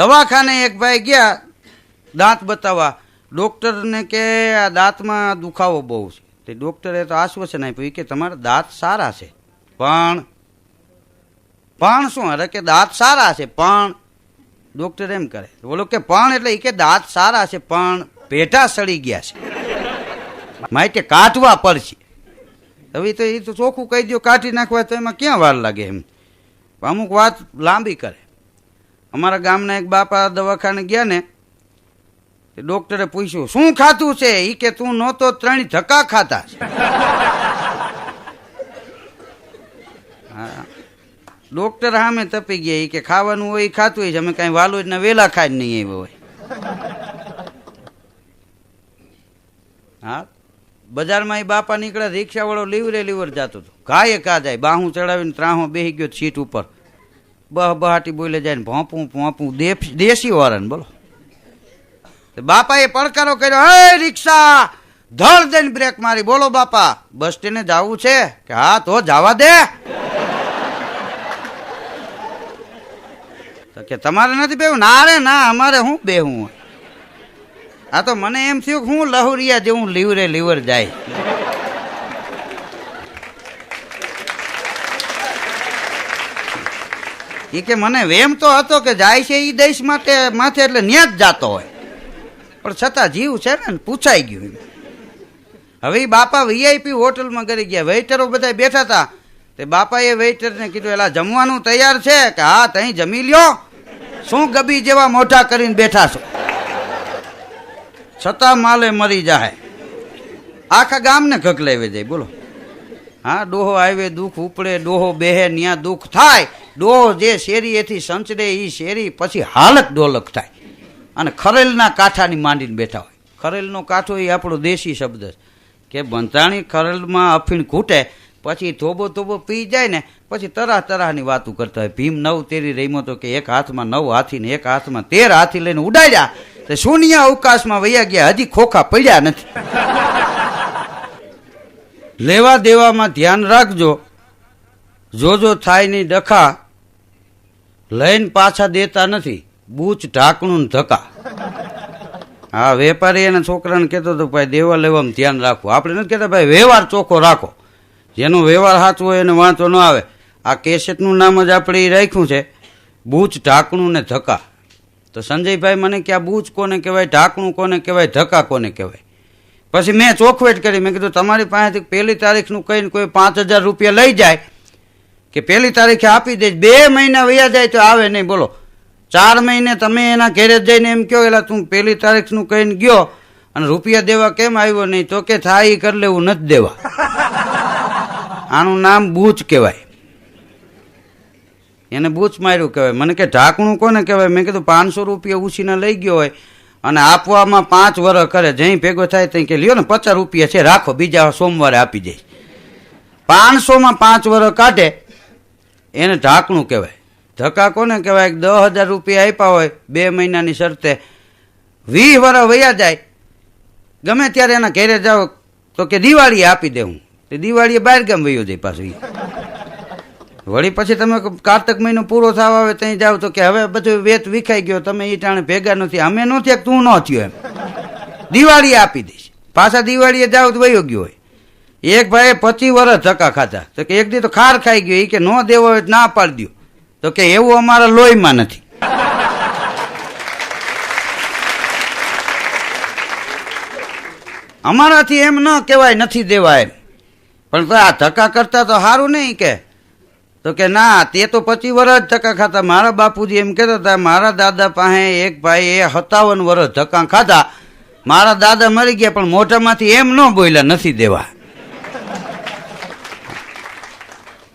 દવાખાને એક ભાઈ ગયા, દાંત બતાવવા. ડૉક્ટરને કે, આ દાંતમાં દુખાવો બહુ છે. તે ડૉક્ટરે તો આશ્વાસન આપ્યું કે, તમારા દાંત સારા છે. પણ પણ શું? અરે કે દાંત સારા છે, પણ. ડૉક્ટર એમ કરે. બોલો કે, પણ એટલે એ કે દાંત સારા છે, પણ પેટા સડી ગયા છે. માહિતી કાઢવા પડશે. હવે તો એ તો ચોખ્ખું કહી દો કાઢી નાખવા તો એમાં ક્યાં વાર લાગે એમ? અમુક વાત લાંબી કરે. અમારા ગામના એક બાપા દવાખાને ગયા ને ડોક્ટરે પૂછ્યું, શું ખાતું છે? એ કે, તું નહોતો ત્રણ ધક્કા ખાતા છે. ડોક્ટર સામે તપી ગયા એ કે, ખાવાનું હોય એ ખાતું હોય છે. અમે કાંઈ જ ને વેલા ખાઈ નહીં આવ્યો હોય. હા. બજારમાં એ બાપા નીકળ્યા, રિક્ષાવાળો લીવરે લીવર જતો હતો. ઘાય કા જાય, બાહું ચડાવીને ત્રાહો બેહી ગયો સીટ ઉપર. બહ, બહાટી બોલે જાય ને ભોંપું ભોંપું. દેશી વાળાને બોલો. બાપાએ પડકારો કર્યો, હે રિક્ષા, ધડ દઈને બ્રેક મારી. બોલો બાપા, બસ સ્ટેન્ડે જવું છે? કે હા, તો જવા દે. કે, તમારે નથી બેવું ના રે, ના, અમારે શું બેહું આ તો મને એમ થયું કે હું લહુરિયા જેવું લીવરે લીવર જાય. એ કે મને વેમ તો હતો કે જાય છે એ દેશ માટે, માથે એટલે ન્યા જ જાતો હોય. પણ છતાં જીવ છે ને પૂછાઈ ગયું. હવે બાપા વીઆઈપી હોટલમાં કરી ગયા. વેઇટરો બધા બેઠા હતા. તે બાપાએ વેઇટરને કીધું, એલા, જમવાનું તૈયાર છે? કે હા, તહીં જમી લ્યો. શું ગબી જેવા મોઢા કરીને બેઠા છો? છતાં માલે મરી જાય આખા ગામને ઘકલાવી જાય બોલો. હા, ડોહો આવે, દુઃખ ઉપડે, ડોહો બેહે, ન્યા દુઃખ થાય. ડોહો જે શેરીએથી સંચડે એ શેરી, પછી હાલત ડોલક થાય. અને ખરેલના કાંઠાની માંડીને બેઠા હોય. ખરેલનો કાંઠો એ આપણો દેશી શબ્દ છે. કે બંધાણી ખરેલમાં અફીણ ખૂટે પછી થોબો થોબો પી જાય ને, પછી તરાહ તરાહની વાતો કરતા હોય. ભીમ નવ તેરી રહીમો તો કે એક હાથમાં નવ હાથી ને એક હાથમાં તેર હાથી લઈને ઉડાડ્યા, તે શૂન્ય અવકાશમાં વયા ગયા, હજી ખોખા પડ્યા નથી. લેવા દેવામાં ધ્યાન રાખજો. જોજો થાય નહીં ડખા લઈને પાછા દેતા નથી. બૂચ, ઢાંકણું ને ધક્કા. હા, વેપારી એના છોકરાને કહેતો હતો, ભાઈ, દેવા લેવામાં ધ્યાન રાખવું આપણે નથી કહેતા, ભાઈ, વ્યવહાર ચોખ્ખો રાખો. જેનો વ્યવહાર સાચો હોય એને વાંચો ન આવે. આ કેસેટનું નામ જ આપણે એ રાખ્યું છે, બૂચ, ઢાંકણું ને ધક્કા. તો સંજયભાઈ મને કે, આ બૂચ કોને કહેવાય, ઢાંકણું કોને કહેવાય, ધક્કા કોને કહેવાય? પછી મેં ચોખવેટ કરી. મેં કીધું, તમારી પાસેથી પહેલી તારીખનું કહીને કોઈ પાંચ હજાર રૂપિયા લઈ જાય કે પહેલી તારીખે આપી દે, બે મહિના વયા જાય તો આવે નહીં. બોલો, ચાર મહિને તમે એના ઘેરે જઈને એમ કહો એટલે તું પહેલી તારીખનું કહીને ગયો અને રૂપિયા દેવા કેમ આવ્યો નહીં? તો કે થાય એ કરી લેવું, નથી દેવા. આનું નામ બૂચ કહેવાય. એને બૂચ માર્યું કહેવાય. મને કે, ઢાંકણું કોને કહેવાય? મેં કીધું, પાંચસો રૂપિયા ઉછીને લઈ ગયો હોય અને આપવામાં પાંચ વર્ષ કરે જઈ ભેગો થાય ત્યાં કે, લ્યો ને, પચાસ રૂપિયા છે, રાખો, બીજા સોમવારે આપી દે. પાંચસોમાં પાંચ વર્ષ કાઢે એને ઢાંકણું કહેવાય. ધક્કા કોને કહેવાય? દસ હજાર રૂપિયા આપ્યા હોય, બે મહિનાની શરતે. વીસ વર્ષ વયા જાય. ગમે ત્યારે એના ઘેરે જાઓ, તો કે દિવાળી આપી દે હું. તે દિવાળીએ બહાર ગામ વયો જાય પાછું. વળી પછી તમે કાર્તક મહિનો પૂરો થવા આવે ત્યાં જાઓ તો કે હવે બધું વેત વિખાઈ ગયો, તમે એ ટાણે ભેગા નથી. અમે ન થયા તું ન થયો એમ. દિવાળી આપી દઈશ. પાછા દિવાળીએ જાઓ તો વયો ગયો હોય. એક ભાઈએ પચી વર્ષ ધક્કા ખાધા. તો કે એક દી તો ખાર ખાઈ ગયો. એ કે ન દેવો હોય ના પાડી દો તો કે એવું અમારા લોહીમાં નથી. અમારાથી એમ ન કહેવાય, નથી દેવા એમ. પણ આ ધક્કા કરતા તો સારું નહીં કે. તો કે ના, તે તો પચી વર્ષ ધક્કા ખાતા. મારા બાપુજી એમ કહેતા હતા, મારા દાદા પાસે એક ભાઈ એ સત્તાવન વર્ષ ધક્કા ખાધા. મારા દાદા મરી ગયા, પણ મોઢામાંથી એમ ન બોલ્યા, નથી દેવા.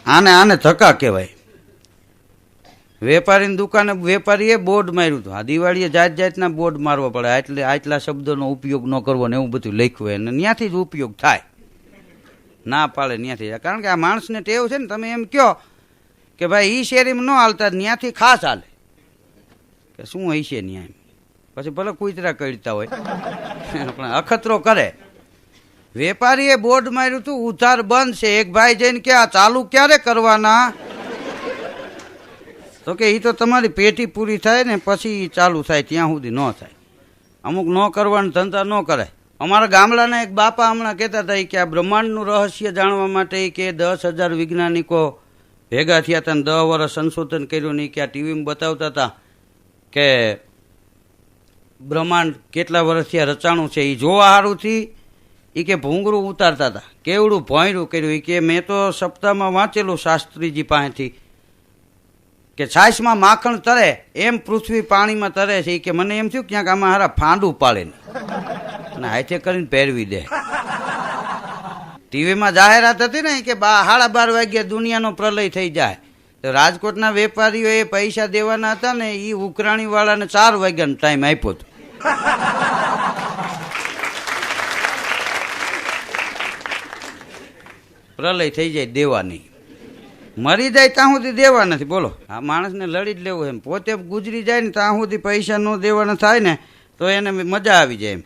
આને આને ધક્કા કહેવાય. વેપારીની દુકાને વેપારીએ બોર્ડ માર્યું હતું. આ દિવાળીએ જાત જાતના બોર્ડ મારવા પડે. એટલે આટલા શબ્દોનો ઉપયોગ ન કરવો ને એવું બધું લખ્યું હોય. અને ત્યાંથી જ ઉપયોગ થાય. ના પાડે ત્યાંથી. કારણ કે આ માણસને ટેવ છે ને, તમે એમ કહો કે ભાઈ, ઈ શેરીમાં ન હાલતા ત્યાંથી ખાસ હાલે. કે શું હશે એમ પછી ભલે કુતરા કરતા હોય. પણ અખતરો કરે. વેપારીએ બોર્ડ માર્યું હતું ઉધાર બંધ છે. એક ભાઈ જઈને કે, આ ચાલુ ક્યારે કરવાના? તો કે એ તો તમારી પેટી પૂરી થાય ને, પછી ચાલુ થાય, ત્યાં સુધી ન થાય. અમુક ન કરવાનું, ધંધા ન કરાય. અમારા ગામડાના એક બાપા હમણાં કહેતા હતા કે આ બ્રહ્માંડનું રહસ્ય જાણવા માટે કે દસ હજાર વૈજ્ઞાનિકો ભેગા થયા હતા ને દસ વર્ષ સંશોધન કર્યું નહીં કે આ ટીવીમાં બતાવતા હતા કે બ્રહ્માંડ કેટલા વર્ષથી આ રચાણું છે. એ જોવા સારુંથી એ કે ભૂંગળું ઉતારતા હતા. કેવડું ભોંયરું કર્યું. એ કે મેં તો સપ્તાહમાં વાંચેલું શાસ્ત્રીજી પાસેથી. કે છાશમાં માખણ તરે, એમ પૃથ્વી પાણીમાં તરે છે. એ કે મને એમ થયું ક્યાંક આમાં હારા ફાંડું પાડે ને. હાથે કરીને પહેરવી દે. ટીવીમાં જાહેરાત હતી ને કે બા, સાડા બાર વાગ્યે દુનિયાનો પ્રલય થઈ જાય. તો રાજકોટના વેપારીઓએ પૈસા દેવાના હતા ને એ ઉકરાણીવાળાને ચાર વાગ્યાનો ટાઈમ આપ્યો હતો. પ્રલય થઈ જાય દેવાની. મરી જાય ત્યાં સુધી દેવા નથી. બોલો, આ માણસને લડી જ લેવું એમ. પોતે ગુજરી જાય ને ત્યાં સુધી પૈસા ન દેવાના થાય ને, તો એને મજા આવી જાય એમ.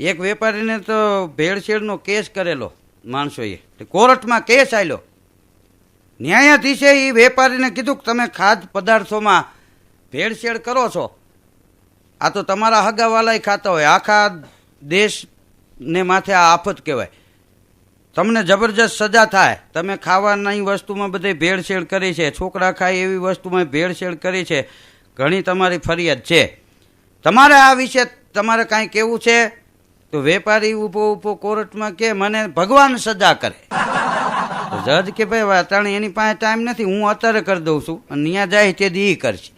એક વેપારીને તો ભેળસેળનો કેસ કરેલો માણસોએ. કોર્ટમાં કેસ આવ્યો ન્યાયાધીશે એ વેપારીને કીધું કે તમે ખાદ્ય પદાર્થોમાં ભેળસેળ કરો છો. આ તો તમારા હગાવાલાય ખાતા હોય. આખા દેશને માથે આ આફત કહેવાય. તમને જબરજસ્ત સજા થાય. તમે ખાવાની વસ્તુમાં બધે ભેળસેળ કરી છે. છોકરા ખાય એવી વસ્તુમાં ભેળસેળ કરી છે. ઘણી તમારી ફરિયાદ છે. તમારે આ વિશે તમારે કાંઈ કેવું છે? તો વેપારી ઊભો ઊભો કોર્ટમાં કે મને ભગવાન સજા કરે. જજ કે ભાઈ અટાણે એની પાસે ટાઈમ નથી. હું અત્યારે કરી દઉં છું. અને ત્યાં જાય તે દી કરશે.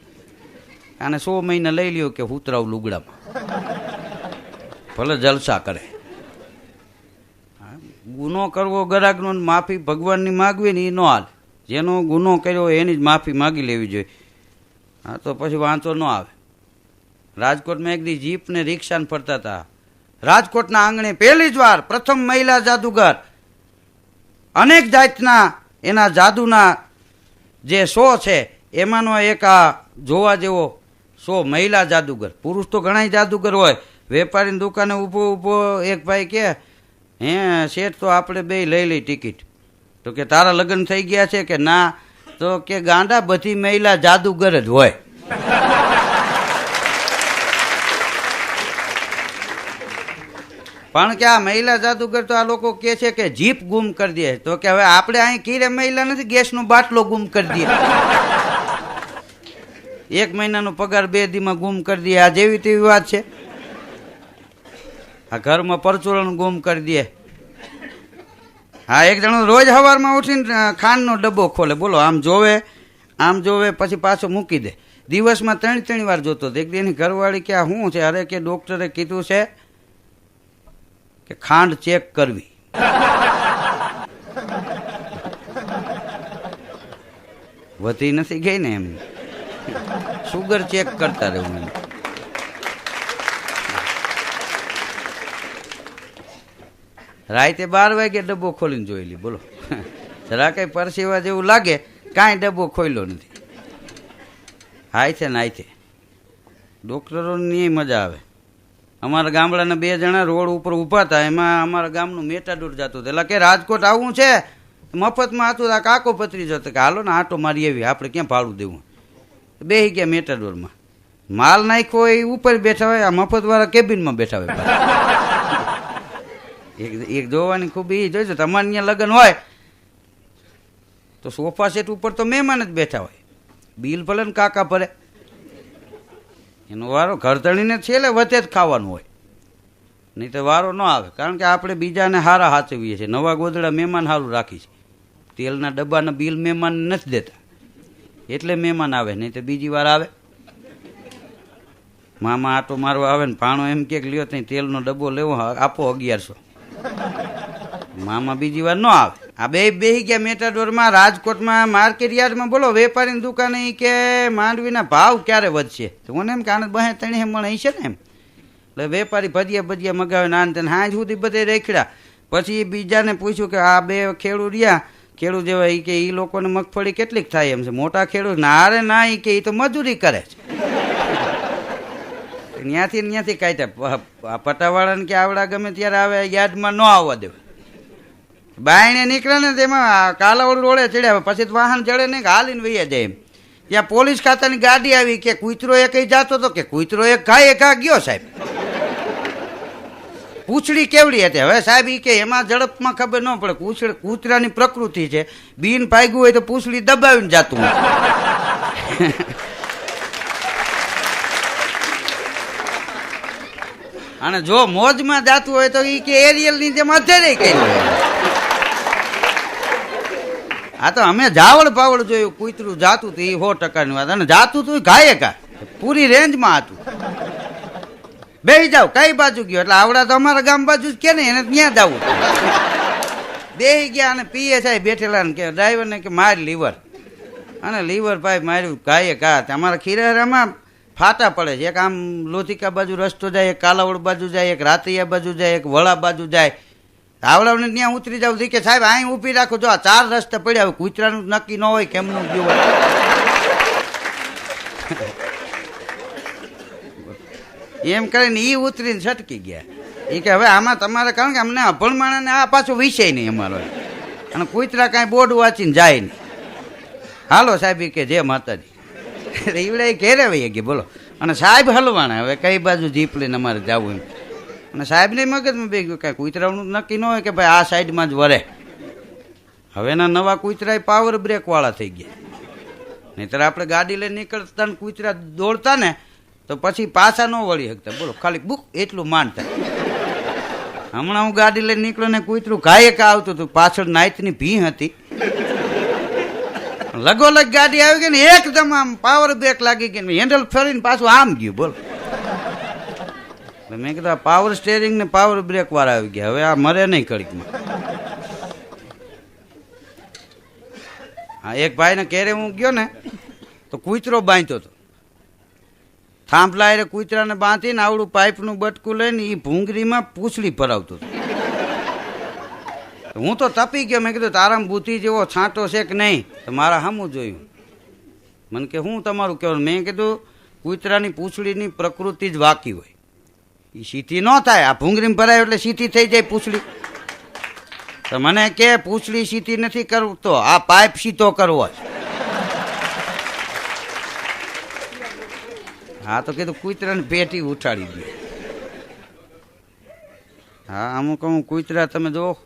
અને સો મહિના લઈ લ્યો કે હુતરાવ લુગડામાં. ભલે જલસા કરે. ગુનો કરવો ગરાગનો માફી ભગવાનની માગવી ને એ ન હાલ. જેનો ગુનો કર્યો એની જ માફી માગી લેવી જોઈએ. હા, તો પછી વાંચો ન આવે. રાજકોટમાં એક દી જીપ ને રિક્ષાને ફરતા હતા રાજકોટના આંગણે પહેલી જ વાર પ્રથમ મહિલા જાદુગર. અનેક જાતના એના જાદુના જે શો છે, એમાંનો એક આ જોવા જેવો શો, મહિલા જાદુગર. પુરુષ તો ઘણા જાદુગર હોય. વેપારીની દુકાને ઊભો ઊભો એક ભાઈ કે હે, શેઠ તો આપણે બે લઈ લઈ ટિકિટ. તો કે તારા લગ્ન થઈ ગયા છે કે ના? તો કે ગાંડા બધી મહિલા જાદુગર જ હોય. પણ કે આ મહિલા જાદુગર તો આ લોકો કે છે કે જીપ ગુમ કરી દે. તો કે હવે આપણે અહીં કીરે મહિલા નથી, ગેસનો બાટલો ગુમ કરી દે. એક મહિનાનો પગાર બે દીમાં ગુમ કરી દે. આ જેવી તેવી વાત છે. આ ઘરમાં પરચુરણ ગુમ કરી દે. હા, એક જણો રોજ સવારમાં ઉઠીને ખાંડનો ડબ્બો ખોલે. બોલો, આમ જોવે આમ જોવે, પછી પાછો મૂકી દે. દિવસમાં ત્રણ ત્રણ વાર જોતો હતો. એક દેની ઘરવાળી કે, આ શું છે? અરે, કે ડોક્ટરે કીધું છે કે ખાંડ ચેક કરવી. વધી નથી ગઈ ને એમ. સુગર ચેક કરતા રહેવું એમ. રાતે બાર વાગે ડબ્બો ખોલીને જોઈ લી, બોલો. જરા કઈ પરસેવા જેવું લાગે, કાંઈ ડબ્બો ખોલ્યો નથી. હાય છે ને હાય છે. ડૉક્ટરોની મજા આવે. અમારા ગામડાના બે જણા રોડ ઉપર ઊભા હતા, એમાં અમારા ગામનું મેટાડોર જતું હતું. એટલે કે રાજકોટ આવવું છે, મફતમાં હતું, આ કાકો પતરી જતો કે હાલો ને આટો મારી આવી, આપણે ક્યાં ભાડું દેવું? બે ગયા મેટાડોરમાં. માલ નાખ્યો એ ઉપર બેઠા હોય, આ મફતવાળા કેબિનમાં બેઠા હોય. એક એક જોવાની ખૂબ એ જોઈજો તમારે અહીંયા લગ્ન હોય, તો સોફા સેટ ઉપર તો મહેમાન જ બેઠા હોય. બિલ ભલે ને કાકા ભરે એનો વારો ઘરતણીને છેલ્લે વચ્ચે જ ખાવાનું હોય. નહીં તો વારો ન આવે, કારણ કે આપણે બીજાને હારા હાચવીએ છીએ. નવા ગોદડા મહેમાન સારું રાખી છે. તેલના ડબ્બાના બિલ મહેમાન નથી દેતા. એટલે મહેમાન આવે, નહીં તો બીજી વાર આવે. મામા આટો મારવા આવે ને પાણો એમ કે લ્યો ત્યાં તેલનો ડબ્બો લેવો, આપો અગિયારસો. મામા બીજી વાર ન આવે. આ બે બેહી ગયા મેટાડોરમાં, રાજકોટમાં, માર્કેટ યાર્ડમાં. બોલો, વેપારીની દુકાને કે માંડવીના ભાવ ક્યારે વધશે? તો મને એમ કે આને બહે તણી મણ છે ને એમ. એટલે વેપારી ભજીયા ભજીયા મગાવે નાન તને હાંજ સુધી બધે રેખડા પછી બીજાને પૂછ્યું કે આ બે ખેડૂ રહ્યા. ખેડૂત જેવા એ કે એ લોકોને મગફળી કેટલીક થાય એમ છે. મોટા ખેડૂત ના અરે ના, ઈ કે એ તો મજૂરી કરે છે. ત્યાંથી ત્યાંથી કાઢ્યા પટાવાળાને કે આવડા ગમે ત્યારે આવે યાર્ડમાં ન આવવા દેવા. બાયણે નીકળે ને તેમાં કાલાવડ રોડે ચડ્યા પછી વાહન ચડે ને હાલીને વૈયા જાય એમ. ત્યાં પોલીસ ખાતાની ગાડી આવી કે કૂતરો એક જાતો હતો કે કૂતરો એક ઘા એક ગયો સાહેબ. પૂછડી કેવડી હતી? હવે સાહેબ એ કે એમાં ઝડપમાં ખબર ન પડે. પૂછડી કૂતરાની પ્રકૃતિ છે. બીન પાગ્યું હોય તો પૂછડી દબાવીને જાતું અને જો મોજમાં જાતું હોય તો એ કે એરિયલની જેમ અત્યારે કર્યું આ તો અમે જાવડ પાવડ જોયું, કૂતરું જાતું હતું એ સો ટકાની વાત. અને જાતું હતું ઘા પૂરી રેન્જમાં હતું. બેહી જાવ કઈ બાજુ ગયો? એટલે આવડા તો અમારા ગામ બાજુ જ કે ને એને ત્યાં જવું બેહી ગયા અને પીએ સાહેબ બેઠેલા ને કે, ડ્રાઈવરને કે માર લીવર. અને લીવર ભાઈ માર્યું ગાયે કા અમારા ખીરારામાં ફાટા પડે છે. એક આમ લોથિકા બાજુ રસ્તો જાય, એક કાલાવડ બાજુ જાય, એક રાતિયા બાજુ જાય, એક વડા બાજુ જાય. આવડાવને ત્યાં ઉતરી જાવ કે સાહેબ અહીં ઊભી રાખો. જો આ ચાર રસ્તે પડ્યા હોય, કૂતરાનું નક્કી ન હોય કેમનું ગયું હોય એમ કરીને એ ઉતરીને છટકી ગયા. એ કે હવે આમાં તમારે, કારણ કે અમને અભણ માણસને આ પાછો વિષય નહીં અમારો. અને કૂતરા કાંઈ બોર્ડ વાંચીને જાય નહીં. હાલો સાહેબ કે જે માતાજી. ઈવડે ઘેરે વહી ગયા, બોલો. અને સાહેબ હલવાણા, હવે કઈ બાજુ જીપ લઈને અમારે જવું એમ. અને સાહેબને મગજમાં બે ગયું કાંઈ કૂતરાનું નક્કી ન હોય કે ભાઈ આ સાઈડમાં જ વરે. હવેના નવા કૂતરા પાવર બ્રેકવાળા થઈ ગયા. નહીતર આપણે ગાડી લઈને નીકળતા ને કૂતરા દોડતા ને, તો પછી પાછા ન વળી શકતા. બોલો, ખાલી બુક, એટલું માનતા. હમણાં હું ગાડી લઈને નીકળ્યો ને કૂતરું ગાય કા આવતું હતું? પાછળ નાઇટની ભી હતી. લગોલગ ગાડી આવી ગઈ ને, એકદમ આમ પાવર બ્રેક લાગી ગઈ હેન્ડલ ફરીને પાછું આમ ગયું, બોલો. મેં કીધું પાવર સ્ટેરિંગ ને પાવર બ્રેક વાળા આવી ગયા. હવે આ મરે નહીં કડીકમાં હા, એક ભાઈને કેરે હું ગયો ને, તો કૂતરો બાંધતો હતો. થાંભલા એ કૂતરાને બાંધીને આવડું પાઇપનું બટકું લઈને એ ભૂંગળીમાં પૂંછડી ભરાવતો હતો. હું તો તપી ગયો. મેં કીધું, તારામ બુદ્ધિ જેવો છાંટો છે કે નહીં? તો મારા સામું જોયું. મને કે, હું તમારું કહેવાનું? મેં કીધું, કૂતરાની પૂંછડીની પ્રકૃતિ જ વાકી હોય. એ સીધી ન થાય. આ ભૂંગળીમાં ભરાય એટલે સીધી થઈ જાય પૂછડી. તો મને કે પૂંછડી સીધી નથી કરતો આ પાઇપ સીધો કરવો છે. હા, તો કીધું કૂતરાની પેટી ઉઠાડી દે. હા, અમુક અમુક કૂતરા તમે જો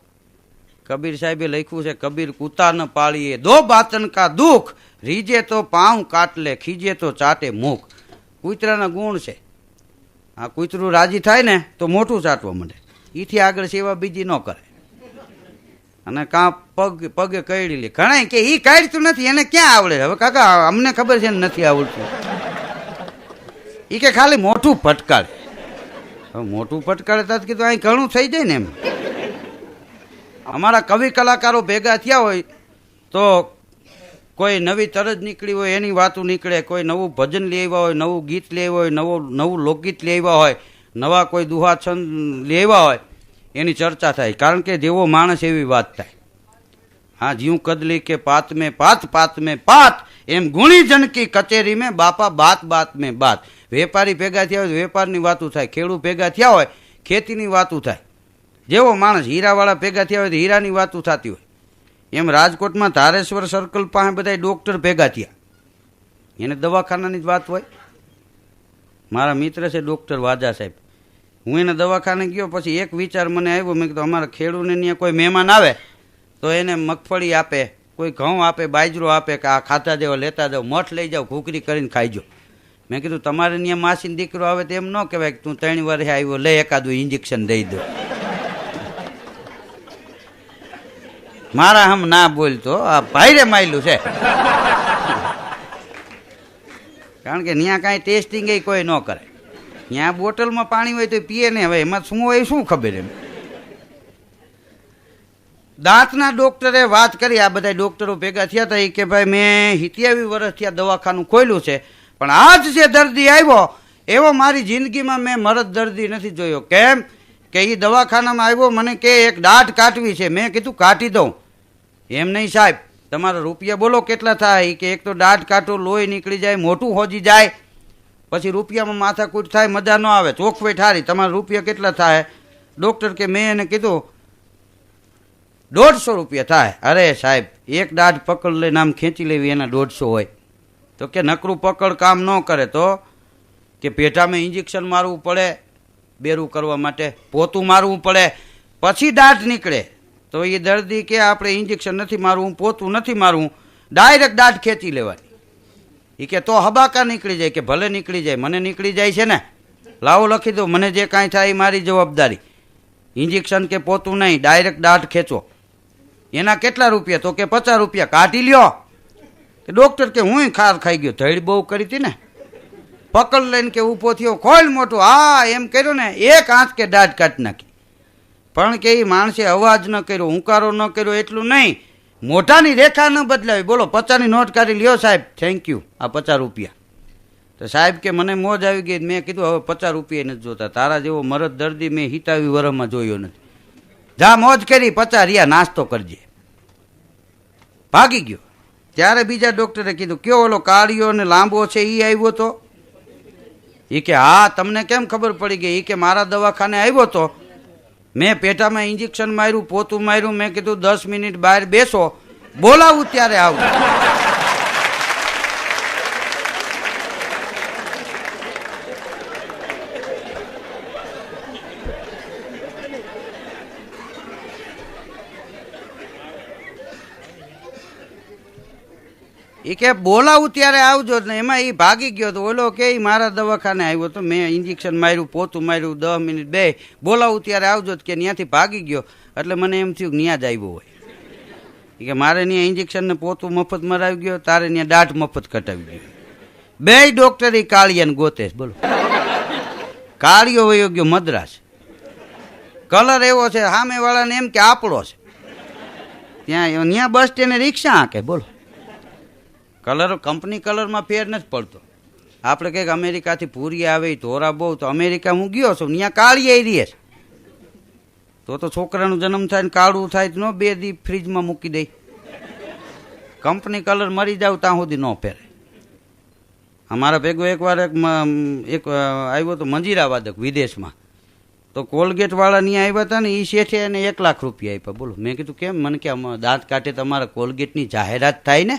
કબીર સાહેબે લખ્યું છે, કબીર કૂતા ન પાળીએ. દો બાતન કા દુઃખ. રીજે તો પાઉં કાટલે, ખીજે તો ચાટે મુખ. કૂતરાના ગુણ છે. આ કૂતરું રાજી થાય ને તો મોટું ચાટવા માંડે. એથી આગળ સેવા બીજી ન કરે. અને કાં પગ, પગે કઈડી લે. ઘણા કે એ કાઢતું નથી, એને ક્યાં આવડે? હવે કાકા, અમને ખબર છે નથી આવડતું. એ કે ખાલી મોટું ફટકારે હવે મોટું ફટકારે તો કીધું અહીં ઘણું થઈ જાય ને એમ. અમારા કવિ કલાકારો ભેગા થયા હોય તો કોઈ નવી તરજ નીકળી હોય એની વાતો નીકળે, કોઈ નવું ભજન લઈ આવ્યા હોય, નવું ગીત લઈ આવ્યા હોય, નવું નવું લોકગીત લઈ આવ્યા હોય, નવા કોઈ દુહા છંદ લઈ આવ્યા હોય, એની ચર્ચા થાય. કારણ કે જેવો માણસ એવી વાત થાય. હા જીવ કદલી કે પાત મેં પાત પાત મેં પાત, એમ ગુણી જનકી કચેરી મેં બાપા બાત બાત મેં બાત. વેપારી ભેગા થયા હોય વેપારની વાતું થાય, ખેડૂત ભેગા થયા હોય, ખેતીની વાતું થાય. જેવો માણસ હીરાવાળા ભેગા થયા હોય તો હીરાની વાતું થતી હોય. એમ રાજકોટમાં ધારેશ્વર સર્કલ પાસે બધા ડોક્ટર ભેગા થયા. એને દવાખાનાની જ વાત હોય. મારા મિત્ર છે ડૉક્ટર વાજા સાહેબ. હું એને દવાખાને ગયો, પછી એક વિચાર મને આવ્યો. મેં કીધું, અમારા ખેડૂને ત્યાં કોઈ મહેમાન આવે, તો એને મગફળી આપે, કોઈ ઘઉં આપે, બાજરો આપે, કે આ ખાતા જેવો લેતા જાઓ, મઠ લઈ જાઓ ઘૂકરી કરીને ખાઈજો મેં કીધું, તમારે ત્યાં માસીને દીકરો આવે તો એમ ન કહેવાય કે તું ત્રણ વર્ષે આવ્યો, લે એકાદું ઇન્જેક્શન દઈ દો. મારા હમ ના બોલતો, આ ભાઈરે માયલું છે. કારણ કે ત્યાં કાંઈ ટેસ્ટિંગ એ કોઈ ન કરે. ત્યાં બોટલમાં પાણી હોય તો પીએ ને, હવે એમાં શું હોય શું ખબર એમ. દાંતના ડોક્ટરે વાત કરી, આ બધા ડોક્ટરો ભેગા થયા હતા કે ભાઈ, મેં સિત્યાવી વર્ષથી આ દવાખાનું ખોલ્યું છે, પણ આજ જે દર્દી આવ્યો, એવો મારી જિંદગીમાં મેં મરદ દર્દી નથી જોયો. કેમ? કે એ દવાખાનામાં આવ્યો, મને કે એક દાંત કાઢવી છે. મેં કીધું કાઢી દઉં. એમ નહીં સાહેબ. તમારા રૂપિયા બોલો કેટલા થાય? કે એક તો દાઢ કાઢો લોહી નીકળી જાય, મોટું હોજી જાય. પછી રૂપિયામાં માથાકૂટ થાય, મજા ન આવે. ચોખવેટ હારી. તમારા રૂપિયા કેટલા થાય? ડૉક્ટર કે મેં એને કીધું, દોઢસો રૂપિયા થાય. અરે સાહેબ, એક દાઢ પકડ લઈને આમ ખેંચી લેવી, એના દોઢસો હોય. તો કે નકરું પકડ કામ ન કરે તો? કે પેટામાં ઇન્જેક્શન મારવું પડે, બેરું કરવા માટે પોતું મારવું પડે. પછી દાંત નીકળે. તો એ દર્દી કે આપણે ઇન્જેક્શન નથી મારવું પોતું નથી મારવું ડાયરેક્ટ દાંત ખેંચી લેવાની. એ કે તો હબાકા નીકળી જાય કે ભલે નીકળી જાય, મને નીકળી જાય છે ને. લાવો લખી દો, મને જે કાંઈ થાય એ મારી જવાબદારી. ઇન્જેક્શન કે પોતું નહીં ડાયરેક્ટ દાંત ખેંચો. એના કેટલા રૂપિયા? તો કે પચાસ રૂપિયા. કાઢી લ્યો. ડૉક્ટર કે હું ખાર ખાઈ ગયો. ધડ બહુ કરી હતી ને. પકડ લઈને કે ઊભો થયો. ખોલ મોટું. હા, એમ કર્યું ને. એક આંચ કે દાઢ કાઢી નાખી. પણ કે એ માણસે અવાજ ન કર્યો, હુંકારો ન કર્યો, એટલું નહીં. મોઢાની રેખા ન બદલાવી. બોલો, પચાની નોટ કાઢી લ્યો સાહેબ. થેન્ક યુ આ પચાસ રૂપિયા. તો સાહેબ કે મને મોજ આવી ગઈ. મેં કીધું, હવે પચાસ રૂપિયા નથી જોતા. તારા જેવો મરદ દર્દી મેં હિતાવી વરમાં જોયો નથી. જા, મોજ કરી, પચાસ રિયા, નાસ્તો કરજે. ભાગી ગયો. ત્યારે બીજા ડૉક્ટરે કીધું, કયો ઓલો કાળિયો ને લાંબો છે એ આવ્યો તો? એ કે, હા, તમને કેમ ખબર પડી ગઈ? એ કે, મારા દવાખાને આવ્યો તો. મેં પેટામાં ઇન્જેક્શન માર્યું, પોતું માર્યું, મેં કીધું દસ મિનિટ બહાર બેસો, બોલાવું ત્યારે આવું. એ કે બોલાવું ત્યારે આવજો ને. એમાં એ ભાગી ગયો તો ઓલો કે મારા દવાખાને આવ્યો તો મેં ઇન્જેક્શન માર્યું, પોતું માર્યું દસ મિનિટ, બે. બોલાવું ત્યારે આવજો કે ત્યાંથી ભાગી ગયો. એટલે મને એમ થયું ન્યા જ આવ્યો હોય. એ કે મારે ત્યાં ઇન્જેક્શનને પોતું મફત મરાવી ગયો, તારે ત્યાં દાઢ મફત કટાવી ગયો. બે ડોક્ટર એ કાળિયાને ગોતે બોલો. કાળિયો વયો ગયો મદ્રાસ. કલર એવો છે, સામેવાળાને એમ કે આપણો છે. ત્યાં ત્યાં બસ સ્ટેન્ડ રિક્ષા હાંકે, બોલો. કલર, કંપની કલરમાં ફેર નથી પડતો. આપણે કંઈક અમેરિકાથી પૂરી આવે ધોરા બહુ, તો અમેરિકા હું ગયો છું ત્યાં કાળી રહી છે. તો તો છોકરાનો જન્મ થાય ને કાળું થાય ન બે દી ફ્રીજમાં મૂકી દઈ કંપની કલર મરી જાવ ત્યાં સુધી ન પહેરે અમારા ભેગો એકવાર એક એક આવ્યો તો મંજીરા વાદક વિદેશમાં. તો કોલગેટ વાળા ત્યાં આવ્યા હતા ને એ શેઠે એને એક લાખ રૂપિયા આપ્યા. બોલો, મેં કીધું, કેમ? મને કે દાંત કાઢે તમારા કોલગેટની જાહેરાત થાય ને?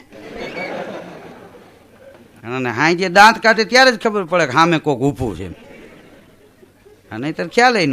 અને હાઈ જે દાંત કાઢે ત્યારે જ ખબર પડે કે હામે કોક ઊભું છે. નહીં તો ખ્યાલ ન